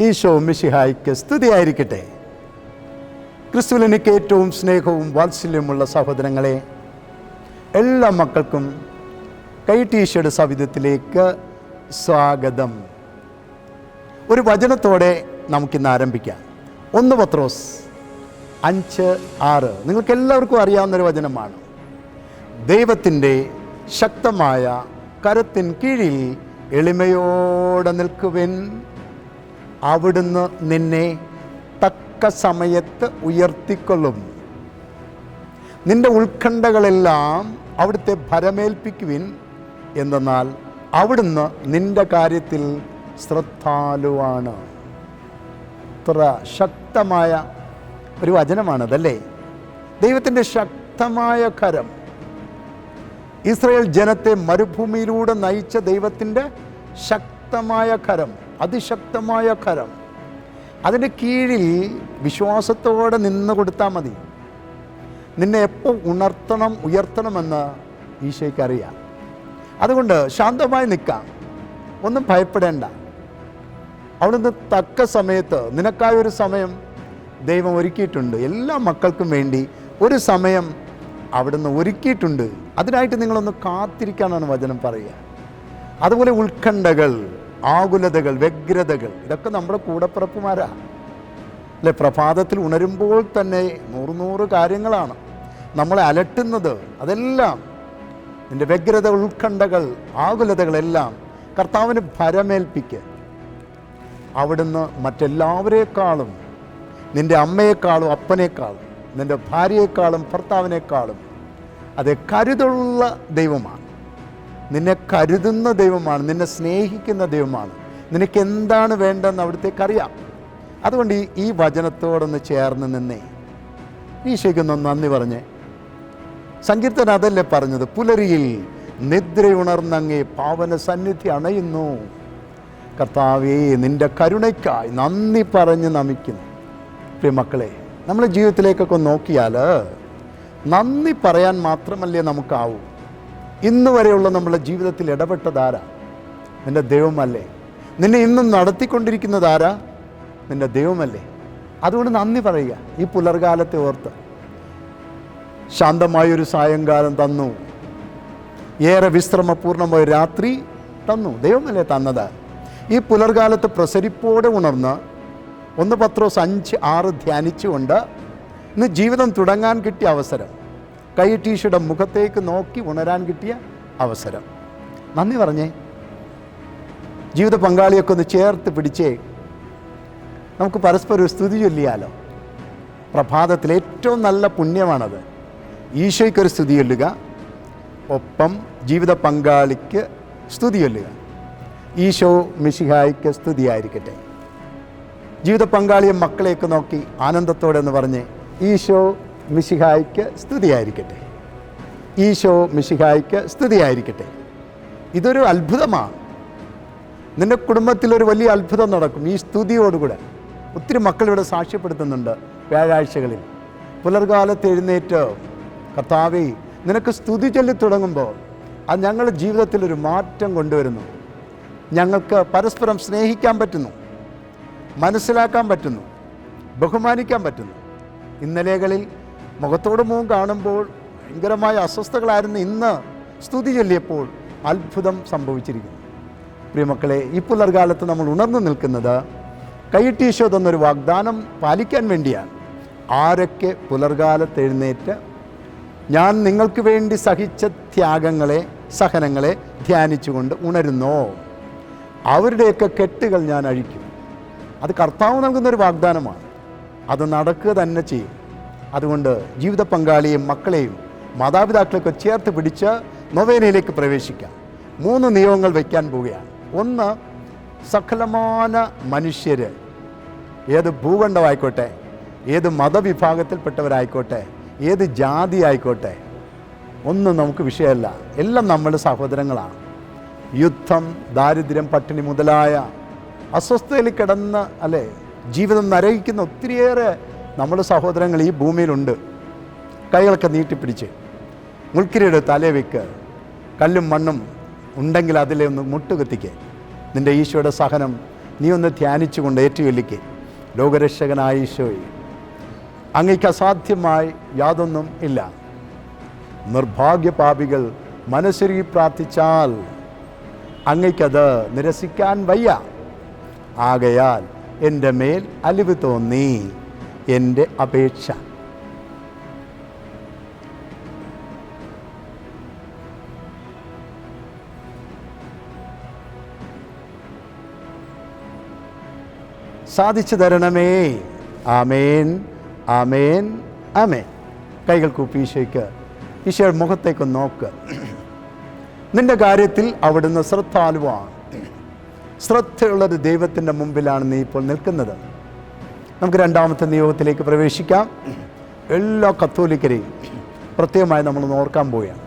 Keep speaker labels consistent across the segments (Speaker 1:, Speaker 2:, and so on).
Speaker 1: ഈശോ മിശിഹായ്ക്ക് സ്തുതിയായിരിക്കട്ടെ. ക്രിസ്തുവിൽ എനിക്ക് ഏറ്റവും സ്നേഹവും വാത്സല്യമുള്ള സഹോദരങ്ങളെ എല്ലാ മക്കൾക്കും കൈട്ടീശയുടെ സവിധത്തിലേക്ക് സ്വാഗതം. ഒരു വചനത്തോടെ നമുക്കിന്ന് ആരംഭിക്കാം. ഒന്ന് പത്രോസ് അഞ്ച് ആറ്. നിങ്ങൾക്ക് എല്ലാവർക്കും അറിയാവുന്നൊരു വചനമാണ്. ദൈവത്തിന്റെ ശക്തമായ കരത്തിൻ കീഴിൽ എളിമയോടെ നിൽക്കുവിൻ. അവിടുന്ന് നിന്നെ തക്ക സമയത്ത് ഉയർത്തിക്കൊള്ളും. നിന്റെ ഉത്കണ്ഠകളെല്ലാം അവിടുത്തെ ഭരമേൽപ്പിക്കുവിൻ. എന്തെന്നാൽ അവിടുന്ന് നിന്റെ കാര്യത്തിൽ ശ്രദ്ധാലുവാണ്. ഇത്ര ശക്തമായ ഒരു വചനമാണതല്ലേ? ദൈവത്തിന്റെ ശക്തമായ കരം. ഇസ്രയേൽ ജനത്തെ മരുഭൂമിയിലൂടെ നയിച്ച ദൈവത്തിന്റെ ശക്തമായ കരം. അതിശക്തമായ കരം. അതിന്റെ കീഴിൽ വിശ്വാസത്തോടെ നിന്ന് കൊടുത്താൽ മതി. നിന്നെ എപ്പോൾ ഉണർത്തണം ഉയർത്തണമെന്ന് ഈശോയ്ക്കറിയാം അതുകൊണ്ട് ശാന്തമായി നിൽക്കാം. ഒന്നും ഭയപ്പെടേണ്ട. അവിടുന്ന് തക്ക സമയത്ത് നിനക്കായ ഒരു സമയം ദൈവം ഒരുക്കിയിട്ടുണ്ട്. എല്ലാ മക്കൾക്കും വേണ്ടി ഒരു സമയം അവിടുന്ന് ഒരുക്കിയിട്ടുണ്ട്. അതിനായിട്ട് നിങ്ങളൊന്ന് കാത്തിരിക്കാനാണ് വചനം പറയുക. അതുപോലെ ഉത്കണ്ഠകൾ. ആകുലതകൾ വ്യഗ്രതകൾ ഇതൊക്കെ നമ്മുടെ കൂടപ്പിറപ്പുമാരാ. അല്ലെ? പ്രഭാതത്തിൽ ഉണരുമ്പോൾ തന്നെ നൂറ് നൂറ് കാര്യങ്ങളാണ്. നമ്മളെ അലട്ടുന്നത് അതെല്ലാം. നിന്റെ വ്യഗ്രത ഉത്കണ്ഠകൾ ആകുലതകളെല്ലാം കർത്താവിന് ഭരമേൽപ്പിക്കുക അവിടുന്ന് മറ്റെല്ലാവരേക്കാളും നിന്റെ അമ്മയെക്കാളും അപ്പനേക്കാളും നിന്റെ ഭാര്യയെക്കാളും ഭർത്താവിനേക്കാളും അത് കരുതുള്ള ദൈവമാണ്. നിന്നെ കരുതുന്ന ദൈവമാണ് നിന്നെ സ്നേഹിക്കുന്ന ദൈവമാണ്. നിനക്ക് എന്താണ് വേണ്ടതെന്ന് അവിടത്തേക്ക് അറിയാം. അതുകൊണ്ട് ഈ ഈ വചനത്തോടൊന്ന് ചേർന്ന് നിന്നേ. ഈശോയ്ക്കൊന്ന് നന്ദി പറഞ്ഞേ. സങ്കീർത്തൻ അതല്ലേ പറഞ്ഞത്? പുലരിയിൽ നിദ്രയുണർന്നങ്ങേ പാവന സന്നിധി അണയുന്നു. കർത്താവേ നിന്റെ കരുണയ്ക്കായി നന്ദി പറഞ്ഞ് നമിക്കുന്നു. പ്രിയ മക്കളെ നമ്മുടെ ജീവിതത്തിലേക്കൊക്കെ നോക്കിയാൽ നന്ദി പറയാൻ മാത്രമല്ലേ നമുക്കാവൂ. ഇന്ന് വരെയുള്ള നമ്മുടെ ജീവിതത്തിൽ ഇടപെട്ടതാരാ നിന്റെ ദൈവമല്ലേ? നിന്നെ ഇന്നും നടത്തിക്കൊണ്ടിരിക്കുന്നതാരാ നിന്റെ ദൈവമല്ലേ? അതുകൊണ്ട് നന്ദി പറയുക ഈ പുലർകാലത്തെ ഓർത്ത്. ശാന്തമായൊരു സായങ്കാലം തന്നു. ഏറെ വിശ്രമപൂർണമായ രാത്രി തന്നു. ദൈവമല്ലേ തന്നത്? ഈ പുലർകാലത്ത് പ്രസരിപ്പോടെ ഉണർന്ന് ഒന്ന് പത്രോസ് അഞ്ച് ആറ് ധ്യാനിച്ചുകൊണ്ട് ഇന്ന് ജീവിതം തുടങ്ങാൻ കിട്ടിയ അവസരം. കൈ ടീഷയുടെ മുഖത്തേക്ക് നോക്കി ഉണരാൻ കിട്ടിയ അവസരം. നന്ദി പറഞ്ഞേ. ജീവിത പങ്കാളിയൊക്കെ ഒന്ന് ചേർത്ത് പിടിച്ചേ. നമുക്ക് പരസ്പരം ഒരു സ്തുതി ചൊല്ലിയാലോ? പ്രഭാതത്തിൽ ഏറ്റവും നല്ല പുണ്യമാണത്. ഈശോയ്ക്കൊരു സ്തുതി ചൊല്ലുക. ഒപ്പം ജീവിത പങ്കാളിക്ക് സ്തുതി ചൊല്ലുക. ഈശോ മിഷിഹായിക്ക് സ്തുതിയായിരിക്കട്ടെ. ജീവിത പങ്കാളിയെ മക്കളെയൊക്കെ നോക്കി ആനന്ദത്തോടെ എന്ന് പറഞ്ഞ്. ഈശോ മിശിഹായ്ക്ക് സ്തുതിയായിരിക്കട്ടെ. ഈശോ മിശിഹായ്ക്ക് സ്തുതിയായിരിക്കട്ടെ. ഇതൊരു അത്ഭുതമാണ്. നിന്റെ കുടുംബത്തിലൊരു വലിയ അത്ഭുതം നടക്കും. ഈ സ്തുതിയോടുകൂടെ ഒത്തിരി മക്കളിവിടെ സാക്ഷ്യപ്പെടുത്തുന്നുണ്ട് വ്യാഴാഴ്ചകളിൽ. പുലർകാലത്ത് എഴുന്നേറ്റ് കർത്താവേ നിനക്ക് സ്തുതി ചൊല്ലി തുടങ്ങുമ്പോൾ അത് ഞങ്ങളുടെ ജീവിതത്തിലൊരു മാറ്റം കൊണ്ടുവരുന്നു. ഞങ്ങൾക്ക് പരസ്പരം സ്നേഹിക്കാൻ പറ്റുന്നു. മനസ്സിലാക്കാൻ പറ്റുന്നു. ബഹുമാനിക്കാൻ പറ്റുന്നു. ഇന്നലെകളിൽ മുഖത്തോട് മുഖം കാണുമ്പോൾ ഭയങ്കരമായ അസ്വസ്ഥകളായിരുന്നു ഇന്ന് സ്തുതി ചൊല്ലിയപ്പോൾ അത്ഭുതം സംഭവിച്ചിരിക്കുന്നു. പ്രിയമക്കളെ ഈ പുലർകാലത്ത് നമ്മൾ ഉണർന്നു നിൽക്കുന്നത് കൈയിട്ടീശോ തന്നൊരു വാഗ്ദാനം പാലിക്കാൻ വേണ്ടിയാണ്. ആരൊക്കെ പുലർകാലത്ത് എഴുന്നേറ്റ് ഞാൻ നിങ്ങൾക്ക് വേണ്ടി സഹിച്ച ത്യാഗങ്ങളെ സഹനങ്ങളെ ധ്യാനിച്ചുകൊണ്ട് ഉണരുന്നോ? അവരുടെയൊക്കെ കെട്ടുകൾ ഞാൻ അഴിക്കും. അത് കർത്താവ് നൽകുന്നൊരു വാഗ്ദാനമാണ്. അത് നടക്കുക തന്നെ ചെയ്യും. അതുകൊണ്ട് ജീവിത പങ്കാളിയെയും മക്കളെയും മാതാപിതാക്കളെയൊക്കെ ചേർത്ത് പിടിച്ച് നൊവേനയിലേക്ക് പ്രവേശിക്കാം. മൂന്ന് നിയമങ്ങൾ വയ്ക്കാൻ പോവുകയാണ്. ഒന്ന് സകലമാന മനുഷ്യർ ഏത് ഭൂഖണ്ഡമായിക്കോട്ടെ ഏത് മതവിഭാഗത്തിൽപ്പെട്ടവരായിക്കോട്ടെ ഏത് ജാതി ആയിക്കോട്ടെ ഒന്നും നമുക്ക് വിഷയമല്ല. എല്ലാം നമ്മൾ സഹോദരങ്ങളാണ്. യുദ്ധം ദാരിദ്ര്യം പട്ടിണി മുതലായ അസ്വസ്ഥതയിൽ കിടന്ന് അല്ലേ ജീവിതം നരകിക്കുന്ന ഒത്തിരിയേറെ നമ്മുടെ സഹോദരങ്ങൾ ഈ ഭൂമിയിലുണ്ട്. കൈകളൊക്കെ നീട്ടിപ്പിടിച്ച് മുൾക്കിരിയുടെ തലേ വെക്ക്. കല്ലും മണ്ണും ഉണ്ടെങ്കിൽ അതിലെ ഒന്ന് മുട്ടുകുത്തിക്ക്. നിന്റെ ഈശോയുടെ സഹനം നീ ഒന്ന് ധ്യാനിച്ചുകൊണ്ട് ഏറ്റുചൊല്ലിക്ക്. ലോകരക്ഷകനായ ഈശോയെ അങ്ങയ്ക്ക് അസാധ്യമായി യാതൊന്നും ഇല്ല. നിർഭാഗ്യപാപികൾ മനസ്സൊരുകി പ്രാർത്ഥിച്ചാൽ അങ്ങയ്ക്കത് നിരസിക്കാൻ വയ്യ. ആകയാൽ എന്റെ മേൽ അലിവ് തോന്നി. എന്റെ അപേക്ഷ. സാധിച്ചു തരണമേ. ആമേൻ. ആമേൻ. ആമേൻ. കൈകൾ കൂപ്പി ഈശോയ്ക്ക്. ഈശോയുടെ മുഖത്തേക്ക് നോക്ക്. നിന്റെ കാര്യത്തിൽ അവിടുന്ന് ശ്രദ്ധാലുവാണ് ശ്രദ്ധയുള്ളൊരു ദൈവത്തിന്റെ മുമ്പിലാണ് നീ ഇപ്പോൾ നിൽക്കുന്നത്. നമുക്ക് രണ്ടാമത്തെ നിയോഗത്തിലേക്ക് പ്രവേശിക്കാം. എല്ലാ കത്തോലിക്കരെയും പ്രത്യേകമായി നമ്മൾ നോർക്കാൻ പോവുകയാണ്.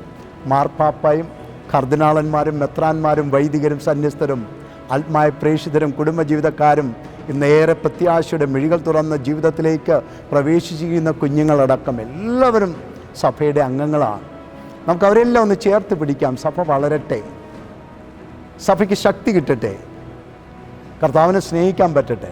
Speaker 1: മാർപ്പാപ്പായും കർദിനാളന്മാരും മെത്രാന്മാരും വൈദികരും സന്യസ്തരും ആത്മായ പ്രേക്ഷിതരും കുടുംബജീവിതക്കാരും ഇന്ന് ഏറെ പ്രത്യാശയുടെ മിഴികൾ തുറന്ന ജീവിതത്തിലേക്ക് പ്രവേശിച്ചിരിക്കുന്ന കുഞ്ഞുങ്ങളടക്കം എല്ലാവരും സഭയുടെ അംഗങ്ങളാണ്. നമുക്ക് അവരെല്ലാം ഒന്ന് ചേർത്ത് പിടിക്കാം. സഭ വളരട്ടെ. സഭയ്ക്ക് ശക്തി കിട്ടട്ടെ. കർത്താവിനെ സ്നേഹിക്കാൻ പറ്റട്ടെ.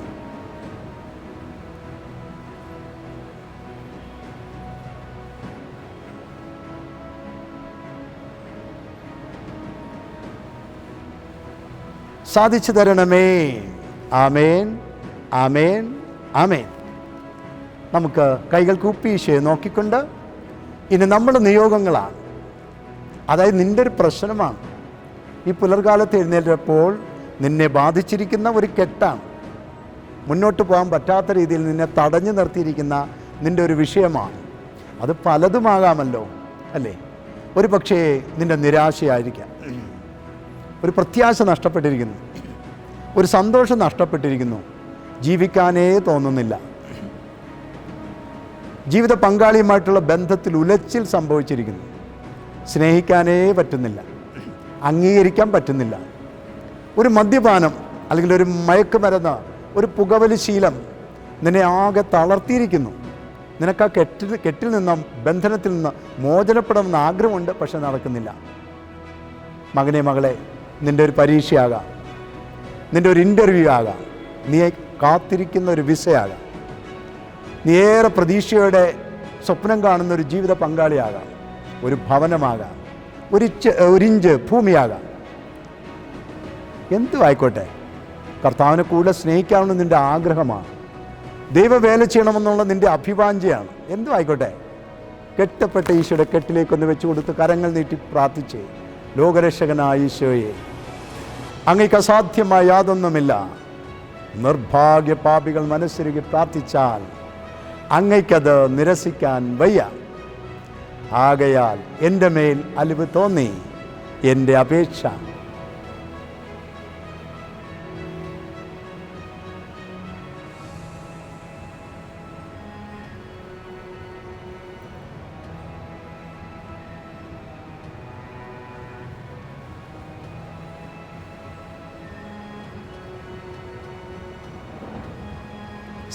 Speaker 1: സാധിച്ചു തരണമേ. ആമേൻ ആമേൻ ആമേൻ. നമുക്ക് കൈകൾ കൂപ്പീശയെ നോക്കിക്കൊണ്ട് ഇനി നമ്മൾ നിയോഗങ്ങളാണ്. അതായത് നിന്റെ ഒരു പ്രശ്നമാണ്. ഈ പുലർകാലത്ത് എഴുന്നേറ്റപ്പോൾ നിന്നെ ബാധിച്ചിരിക്കുന്ന ഒരു കെട്ടാണ്. മുന്നോട്ട് പോകാൻ പറ്റാത്ത രീതിയിൽ നിന്നെ തടഞ്ഞു നിർത്തിയിരിക്കുന്ന നിന്റെ ഒരു വിഷയമാണ്. അത് പലതുമാകാമല്ലോ അല്ലേ? ഒരു പക്ഷേ നിന്റെ നിരാശയായിരിക്കാം. ഒരു പ്രത്യാശ നഷ്ടപ്പെട്ടിരിക്കുന്നു. ഒരു സന്തോഷം നഷ്ടപ്പെട്ടിരിക്കുന്നു. ജീവിക്കാനേ തോന്നുന്നില്ല. ജീവിത പങ്കാളിയുമായിട്ടുള്ള ബന്ധത്തിൽ ഉലച്ചിൽ സംഭവിച്ചിരിക്കുന്നു. സ്നേഹിക്കാനേ പറ്റുന്നില്ല. അംഗീകരിക്കാൻ പറ്റുന്നില്ല. ഒരു മദ്യപാനം അല്ലെങ്കിൽ ഒരു മയക്കുമരുന്ന് ഒരു പുകവലി ശീലം നിന്നെ ആകെ തളർത്തിയിരിക്കുന്നു. നിനക്ക് ആ കെട്ടിൽ കെട്ടിൽ നിന്നും ബന്ധനത്തിൽ നിന്ന് മോചനപ്പെടണമെന്ന് ആഗ്രഹമുണ്ട് പക്ഷെ നടക്കുന്നില്ല. മകനെ മകളെ നിന്റെ ഒരു പരീക്ഷയാകാം. നിന്റെ ഒരു ഇന്റർവ്യൂ ആകാം. നീ കാത്തിരിക്കുന്ന ഒരു വിസയാകാം. നീ ഏറെ പ്രതീക്ഷയോടെ സ്വപ്നം കാണുന്ന ഒരു ജീവിത പങ്കാളിയാകാം. ഒരു ഭവനമാകാം. ഒരു ഒരിഞ്ച് ഭൂമിയാകാം. എന്തു ആയിക്കോട്ടെ. കർത്താവിനെ കൂടുതൽ സ്നേഹിക്കാമെന്ന് നിന്റെ ആഗ്രഹമാണ്. ദൈവവേല ചെയ്യണമെന്നുള്ള നിന്റെ അഭിവാഞ്ചയാണ് എന്തു ആയിക്കോട്ടെ. കെട്ടപ്പെട്ട ഈശോയുടെ കെട്ടിലേക്കൊന്ന് വെച്ചുകൊടുത്ത് കരങ്ങൾ നീട്ടി പ്രാർത്ഥിച്ച്. ലോകരക്ഷകനായ ഈശോയെ. അങ്ങേക്ക് അസാധ്യമായ യാതൊന്നുമില്ല. നിർഭാഗ്യ പാപികൾ മനസ്സിരുകി പ്രാർത്ഥിച്ചാൽ അങ്ങയ്ക്കത് നിരസിക്കാൻ വയ്യ. ആകയാൽ എന്റെ മേൽ അലിവ് തോന്നി എന്റെ അപേക്ഷ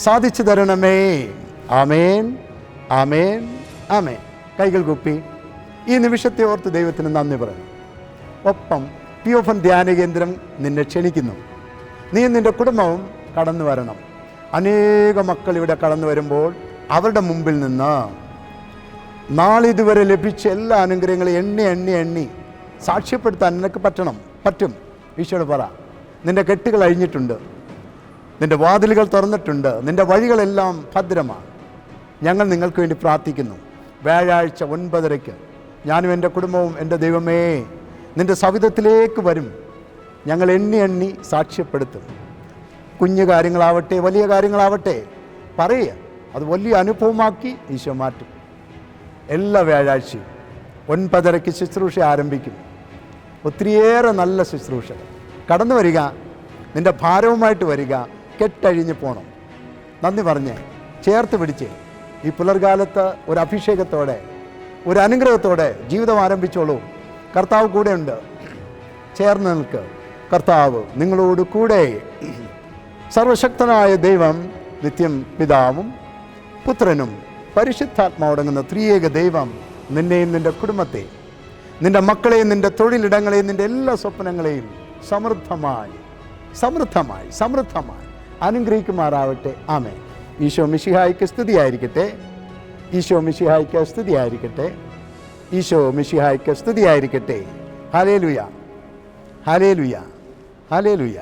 Speaker 1: സാധിച്ചു തരണമേ ആമേൻ ആമേൻ ആമേൻ. കൈകൾ കുപ്പി. ഈ നിമിഷത്തെ ഓർത്ത് ദൈവത്തിന് നന്ദി പറഞ്ഞു ഒപ്പം പി ഒഫൻ ധ്യാന കേന്ദ്രം നിന്നെ ക്ഷണിക്കുന്നു. നീ നിന്റെ കുടുംബവും കടന്നു വരണം. അനേക മക്കൾ ഇവിടെ കടന്നു വരുമ്പോൾ അവരുടെ മുമ്പിൽ നിന്ന് നാളിതുവരെ ലഭിച്ച എല്ലാ അനുഗ്രഹങ്ങളും എണ്ണി എണ്ണി എണ്ണി സാക്ഷ്യപ്പെടുത്താൻ നിനക്ക് പറ്റണം പറ്റും. ഈശോട് പറ നിന്റെ കെട്ടുകൾ അഴിഞ്ഞിട്ടുണ്ട്. നിന്റെ വാതിലുകൾ തുറന്നിട്ടുണ്ട്. നിന്റെ വഴികളെല്ലാം ഭദ്രമാണ്. ഞങ്ങൾ നിങ്ങൾക്ക് വേണ്ടി പ്രാർത്ഥിക്കുന്നു. വ്യാഴാഴ്ച ഒൻപതരയ്ക്ക് ഞാനും എന്റെ കുടുംബവും എന്റെ ദൈവമേ നിന്റെ സവിധത്തിലേക്ക് വരും. ഞങ്ങൾ എണ്ണി എണ്ണി സാക്ഷ്യപ്പെടുത്തും. കുഞ്ഞു കാര്യങ്ങളാവട്ടെ വലിയ കാര്യങ്ങളാവട്ടെ പറയുക അത് വലിയ അനുഭവമാക്കി ഈശോ മാറ്റും. എല്ലാ വ്യാഴാഴ്ചയും ഒൻപതരയ്ക്ക് ശുശ്രൂഷ ആരംഭിക്കും. ഒത്തിരിയേറെ നല്ല ശുശ്രൂഷ കടന്നു വരിക. നിന്റെ ഭാരവുമായിട്ട് വരിക. കെട്ടഴിഞ്ഞ് പോകണം നന്ദി പറഞ്ഞ് ചേർത്ത് പിടിച്ച് ഈ പുലർകാലത്ത് ഒരു അഭിഷേകത്തോടെ ഒരു അനുഗ്രഹത്തോടെ ജീവിതം ആരംഭിച്ചോളൂ. കർത്താവ് കൂടെയുണ്ട്. ചേർന്ന് നിൽക്ക്. കർത്താവ് നിങ്ങളോട് കൂടെ. സർവശക്തനായ ദൈവം നിത്യം പിതാവും പുത്രനും പരിശുദ്ധാത്മാവടങ്ങുന്ന ത്രിയേക ദൈവം നിന്നെയും നിന്റെ കുടുംബത്തെ നിന്റെ മക്കളെയും നിന്റെ തൊഴിലിടങ്ങളെയും നിന്റെ എല്ലാ സ്വപ്നങ്ങളെയും സമൃദ്ധമായി സമൃദ്ധമായി സമൃദ്ധമായി അനുഗ്രഹിക്കുമാറാവട്ടെ. ആമേ ഈശോ മിശിഹായിക്ക് സ്തുതിയായിരിക്കട്ടെ. ഈശോ മിശിഹായിക്ക് സ്തുതിയായിരിക്കട്ടെ. ഈശോ മിഷിഹായിക്ക് സ്തുതിയായിരിക്കട്ടെ. ഹലേ ലുയ ഹലേ ലുയ ഹലേ ലുയ